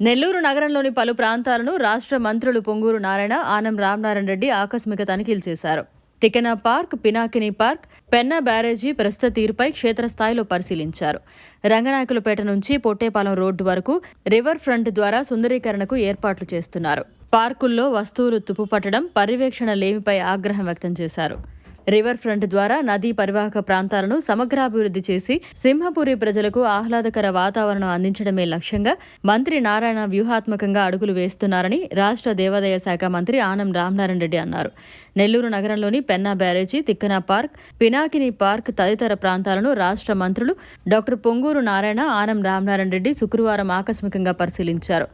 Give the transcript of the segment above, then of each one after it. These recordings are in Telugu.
నెల్లూరు నగరంలోని పలు ప్రాంతాలను రాష్ట్ర మంత్రులు పొంగూరు నారాయణ ఆనం రామనారాయణ రెడ్డి ఆకస్మిక తనిఖీలు చేశారు. తికెనా పార్క్ పినాకిని పార్క్ పెన్నా బ్యారేజీ ప్రస్తుత తీరుపై క్షేత్రస్థాయిలో పరిశీలించారు. రంగనాయకులపేట నుంచి పొట్టేపాలెం రోడ్డు వరకు రివర్ ఫ్రంట్ ద్వారా సుందరీకరణకు ఏర్పాట్లు చేస్తున్నారు. పార్కుల్లో వస్తువులు తుప్పుపట్టడం పర్యవేక్షణ లేమిపై ఆగ్రహం వ్యక్తం చేశారు. రివర్ ఫ్రంట్ ద్వారా నదీ పరివాహక ప్రాంతాలను సమగ్రాభివృద్ధి చేసి సింహపురి ప్రజలకు ఆహ్లాదకర వాతావరణం అందించడమే లక్ష్యంగా మంత్రి నారాయణ వ్యూహాత్మకంగా అడుగులు వేస్తున్నారని రాష్ట్ర దేవాదాయ శాఖ మంత్రి ఆనం రామనారాయణ రెడ్డి అన్నారు. నెల్లూరు నగరంలోని పెన్నా బ్యారేజీ తిక్కన పార్క్ పినాకిని పార్క్ తదితర ప్రాంతాలను రాష్ట్ర మంత్రులు డాక్టర్ పొంగూరు నారాయణ ఆనం రామనారాయణ రెడ్డి శుక్రవారం ఆకస్మికంగా పరిశీలించారు.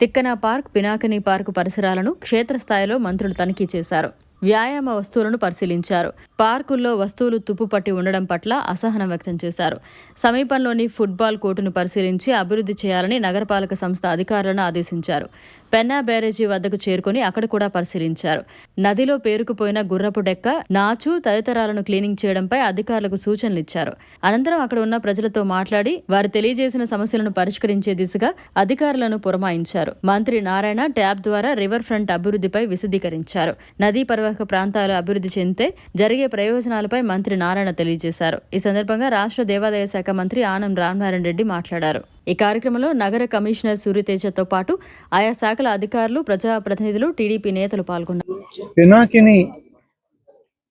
తిక్కన పార్క్ పినాకిని పార్క్ పరిసరాలను క్షేత్రస్థాయిలో మంత్రులు తనిఖీ చేశారు. వ్యాయామ వస్తువులను పరిశీలించారు. పార్కుల్లో వస్తువులు తుప్పుపట్టి ఉండడం పట్ల అసహనం వ్యక్తం చేశారు. సమీపంలోని ఫుట్బాల్ కోర్టును పరిశీలించి అభివృద్ధి చేయాలని నగరపాలక సంస్థ అధికారులను ఆదేశించారు. పెన్నా బ్యారేజీ వద్దకు చేరుకుని అక్కడ కూడా పరిశీలించారు. నదిలో పేరుకుపోయిన గుర్రపు డెక్క నాచు తదితరాలను క్లీనింగ్ చేయడంపై అధికారులకు సూచనలు ఇచ్చారు. అనంతరం అక్కడ ఉన్న ప్రజలతో మాట్లాడి వారు తెలియజేసిన సమస్యలను పరిష్కరించే దిశగా అధికారులను పురమాయించారు. మంత్రి నారాయణ ట్యాబ్ ద్వారా రివర్ ఫ్రంట్ అభివృద్ధిపై విశదీకరించారు. నదీ పరివాహక ప్రాంతాలు అభివృద్ధి చెందితే జరిగే ప్రయోజనాలపై మంత్రి నారాయణ తెలియజేశారు. ఈ సందర్భంగా రాష్ట్ర దేవాదాయ శాఖ మంత్రి ఆనం రామనారాయణ రెడ్డి మాట్లాడారు. ఈ కార్యక్రమంలో నగర కమిషనర్ సూర్యతేజతో పాటు ఆయా శాఖల అధికారులు ప్రజాప్రతినిధులు టీడీపీ నేతలు పాల్గొన్నారు. పినాకిని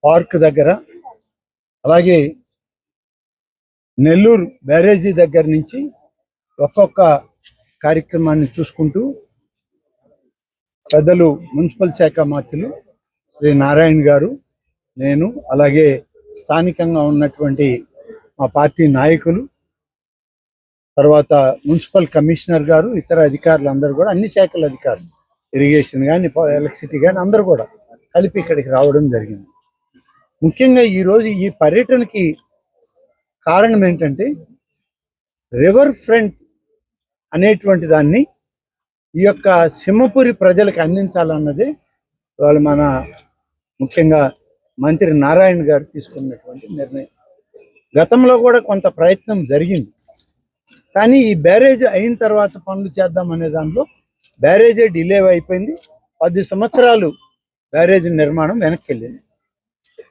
పార్క్ దగ్గర అలాగే నెల్లూరు బ్యారేజీ దగ్గర నుంచి ఒక్కొక్క కార్యక్రమాన్ని చూసుకుంటూ పెద్దలు మున్సిపల్ శాఖ మాత్రులు శ్రీ నారాయణ గారు నేను అలాగే స్థానికంగా ఉన్నటువంటి మా పార్టీ నాయకులు తర్వాత మున్సిపల్ కమిషనర్ గారు ఇతర అధికారులు అందరూ కూడా అన్ని శాఖల అధికారులు ఇరిగేషన్ కానీ ఎలక్ట్రిసిటీ కానీ అందరూ కూడా కలిపి ఇక్కడికి రావడం జరిగింది. ముఖ్యంగా ఈరోజు ఈ పర్యటనకి కారణం ఏంటంటే రివర్ ఫ్రంట్ అనేటువంటి దాన్ని ఈ యొక్క సింహపురి ప్రజలకు అందించాలన్నదే వాళ్ళు మన ముఖ్యంగా మంత్రి నారాయణ గారు తీసుకున్నటువంటి నిర్ణయం. గతంలో కూడా కొంత ప్రయత్నం జరిగింది. కానీ ఈ బ్యారేజ్ అయిన తర్వాత పనులు చేద్దాం అనే దాంట్లో బ్యారేజే డిలే అయిపోయింది. పది సంవత్సరాలు బ్యారేజ్ నిర్మాణం వెనక్కి వెళ్ళింది.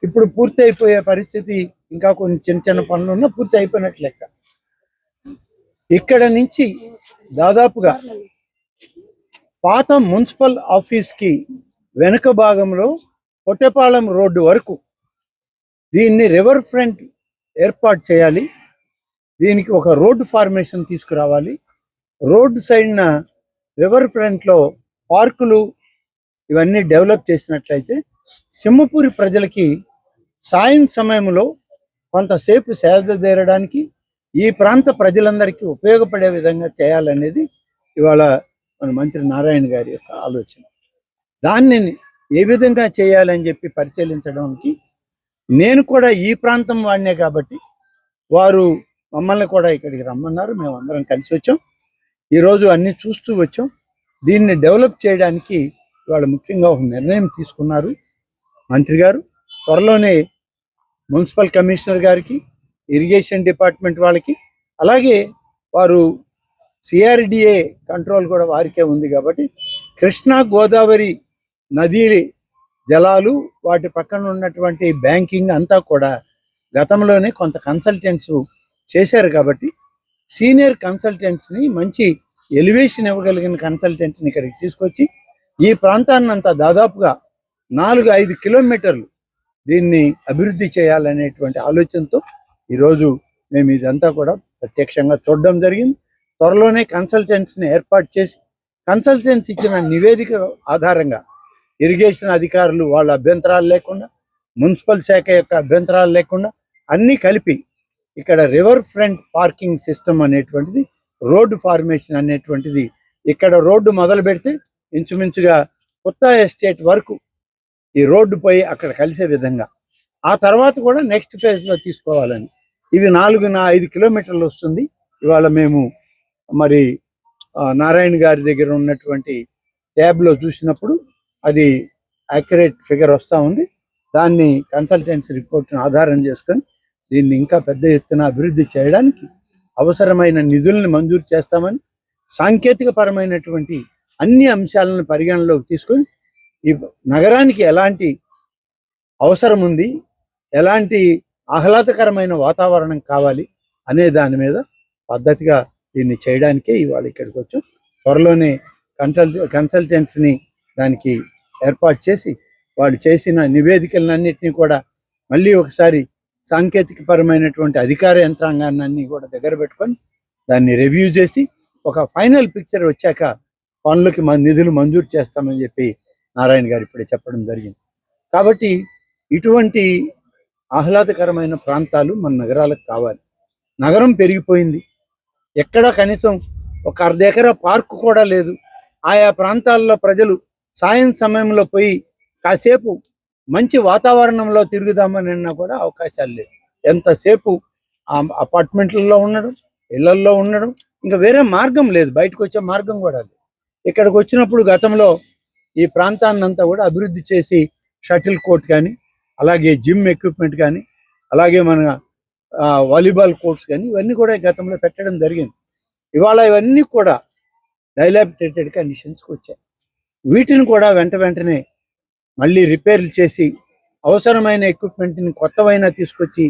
ఇప్పుడు పూర్తి అయిపోయే పరిస్థితి ఇంకా కొన్ని చిన్న చిన్న పనులు ఉన్నా పూర్తి అయిపోయినట్లు లెక్క. ఇక్కడ నుంచి దాదాపుగా పాత మున్సిపల్ ఆఫీస్కి వెనుక భాగంలో కొట్టేపాలెం రోడ్డు వరకు దీన్ని రివర్ ఫ్రంట్ ఏర్పాటు చేయాలి. దీనికి ఒక రోడ్డు ఫార్మేషన్ తీసుకురావాలి. రోడ్డు సైడ్న రివర్ ఫ్రంట్లో పార్కులు ఇవన్నీ డెవలప్ చేసినట్లయితే సింహపూరి ప్రజలకి సాయం సమయంలో కొంతసేపు సేదతీరడానికి ఈ ప్రాంత ప్రజలందరికీ ఉపయోగపడే విధంగా చేయాలనేది ఇవాళ మన మంత్రి నారాయణ గారి యొక్క ఆలోచన. దాన్ని ఏ విధంగా చేయాలని చెప్పి పరిశీలించడానికి నేను కూడా ఈ ప్రాంతం వాడినే కాబట్టి వారు మమ్మల్ని కూడా ఇక్కడికి రమ్మన్నారు. మేము అందరం కలిసి వచ్చాం. ఈరోజు అన్ని చూస్తూ వచ్చాం. దీన్ని డెవలప్ చేయడానికి వాళ్ళు ముఖ్యంగా ఒక నిర్ణయం తీసుకున్నారు మంత్రి గారు. త్వరలోనే మున్సిపల్ కమిషనర్ గారికి ఇరిగేషన్ డిపార్ట్మెంట్ వాళ్ళకి అలాగే వారు సిఆర్డిఏ కంట్రోల్ కూడా వారికే ఉంది కాబట్టి కృష్ణా గోదావరి నదీ జలాలు వాటి పక్కన ఉన్నటువంటి బ్యాంకింగ్ అంతా కూడా గతంలోనే కొంత కన్సల్టెంట్స్ చేశారు కాబట్టి సీనియర్ కన్సల్టెంట్స్ని మంచి ఎలివేషన్ ఇవ్వగలిగిన కన్సల్టెంట్స్ని ఇక్కడికి తీసుకొచ్చి ఈ ప్రాంతాన్ని అంతా దాదాపుగా నాలుగు ఐదు కిలోమీటర్లు దీన్ని అభివృద్ధి చేయాలనేటువంటి ఆలోచనతో ఈరోజు మేము ఇదంతా కూడా ప్రత్యక్షంగా చూడడం జరిగింది. త్వరలోనే కన్సల్టెంట్స్ని ఏర్పాటు చేసి కన్సల్టెంట్స్ ఇచ్చిన నివేదిక ఆధారంగా ఇరిగేషన్ అధికారులు వాళ్ళ అభ్యంతరాలు లేకుండా మున్సిపల్ శాఖ యొక్క అభ్యంతరాలు లేకుండా అన్నీ కలిపి ఇక్కడ రివర్ ఫ్రంట్ పార్కింగ్ సిస్టమ్ అనేటువంటిది రోడ్డు ఫార్మేషన్ అనేటువంటిది ఇక్కడ రోడ్డు మొదలు పెడితే ఇంచుమించుగా కొత్త ఎస్టేట్ వరకు ఈ రోడ్డు పోయి అక్కడ కలిసే విధంగా. ఆ తర్వాత కూడా నెక్స్ట్ ఫేజ్లో తీసుకోవాలని. ఇవి నాలుగు నా ఐదు కిలోమీటర్లు వస్తుంది. ఇవాళ మేము మరి ఆ, నారాయణ గారి దగ్గర ఉన్నటువంటి ట్యాబ్లో చూసినప్పుడు అది యాక్యురేట్ ఫిగర్ వస్తూ ఉంది. దాన్ని కన్సల్టెన్సీ రిపోర్ట్ను ఆధారం చేసుకొని దీన్ని ఇంకా పెద్ద ఎత్తున అభివృద్ధి చేయడానికి అవసరమైన నిధులను మంజూరు చేస్తామని సాంకేతిక పరమైనటువంటి అన్ని అంశాలను పరిగణలోకి తీసుకొని ఈ నగరానికి ఎలాంటి అవసరం ఉంది ఎలాంటి ఆహ్లాదకరమైన వాతావరణం కావాలి అనే దాని మీద పద్ధతిగా దీన్ని చేయడానికే ఇవాళ ఇక్కడికి వచ్చాం. త్వరలోనే కన్సల్ కన్సల్టెంట్స్ని దానికి ఏర్పాటు చేసి వాళ్ళు చేసిన నివేదికలన్నింటినీ కూడా మళ్ళీ ఒకసారి సాంకేతిక పరమైనటువంటి అధికార యంత్రాంగాన్ని కూడా దగ్గర పెట్టుకొని దాన్ని రివ్యూ చేసి ఒక ఫైనల్ పిక్చర్ వచ్చాక పనులకి మన నిధులు మంజూరు చేస్తామని చెప్పి నారాయణ గారు ఇప్పుడే చెప్పడం జరిగింది. కాబట్టి ఇటువంటి ఆహ్లాదకరమైన ప్రాంతాలు మన నగరాలకు కావాలి. నగరం పెరిగిపోయింది. ఎక్కడ కనీసం ఒక అర్ధ ఎకరా పార్కు కూడా లేదు. ఆయా ప్రాంతాల్లో ప్రజలు సాయం సమయంలో పోయి కాసేపు మంచి వాతావరణంలో తిరుగుదామని అన్నా కూడా అవకాశాలు లేవు. ఎంతసేపు ఆ అపార్ట్మెంట్లలో ఉండడం ఇళ్ళల్లో ఉండడం ఇంకా వేరే మార్గం లేదు. బయటకు వచ్చే మార్గం కూడా లేదు. ఇక్కడికి వచ్చినప్పుడు గతంలో ఈ ప్రాంతాన్ని అంతా కూడా అభివృద్ధి చేసి షటిల్ కోర్ట్ కానీ అలాగే జిమ్ ఎక్విప్మెంట్ కానీ అలాగే మన ఆ, వాలీబాల్ కోర్ట్స్ కానీ ఇవన్నీ కూడా గతంలో పెట్టడం జరిగింది. ఇవాళ ఇవన్నీ కూడా డైలాబిటేటెడ్ కండిషన్స్కి వచ్చాయి. వీటిని కూడా వెంట వెంటనే మళ్ళీ రిపేర్లు చేసి అవసరమైన ఎక్విప్మెంట్ని కొత్తవైనా తీసుకొచ్చి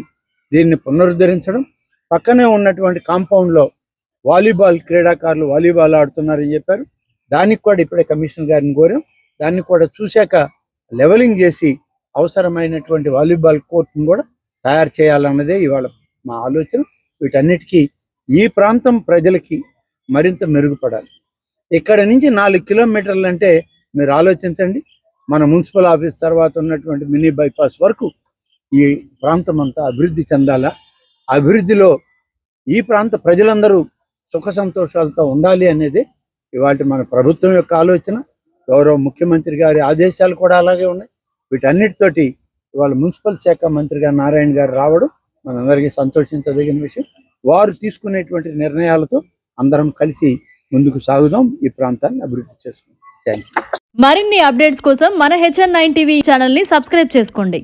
దీన్ని పునరుద్ధరించడం పక్కనే ఉన్నటువంటి కాంపౌండ్లో వాలీబాల్ క్రీడాకారులు వాలీబాల్ ఆడుతున్నారని చెప్పారు. దానికి కూడా ఇప్పుడే కమిషనర్ గారిని కోరాం. దాన్ని కూడా చూశాక లెవెలింగ్ చేసి అవసరమైనటువంటి వాలీబాల్ కోర్టును కూడా తయారు చేయాలన్నదే ఇవాళ మా ఆలోచన. వీటన్నిటికీ ఈ ప్రాంతం ప్రజలకి మరింత మెరుగుపడాలి. ఇక్కడ నుంచి నాలుగు కిలోమీటర్లు అంటే మీరు ఆలోచించండి. మన మున్సిపల్ ఆఫీస్ తర్వాత ఉన్నటువంటి మినీ బైపాస్ వరకు ఈ ప్రాంతం అంతా అభివృద్ధి చెందాలా? అభివృద్ధిలో ఈ ప్రాంత ప్రజలందరూ సుఖ సంతోషాలతో ఉండాలి అనేది ఇవాటి మన ప్రభుత్వం యొక్క ఆలోచన. గౌరవ ముఖ్యమంత్రి గారి ఆదేశాలు కూడా అలాగే ఉన్నాయి. వీటన్నిటితోటి ఇవాళ మున్సిపల్ శాఖ మంత్రిగా నారాయణ గారు రావడం మనందరికీ సంతోషించదగిన విషయం. వారు తీసుకునేటువంటి నిర్ణయాలతో అందరం కలిసి ముందుకు సాగుదాం. ఈ ప్రాంతాన్ని అభివృద్ధి చేసుకుందాం. థ్యాంక్ యూ మరిన్ని అప్డేట్స్ కోసం మన హెచ్ఎన్ నైన్ టీవీ ఛానల్ని సబ్స్క్రైబ్ చేసుకోండి.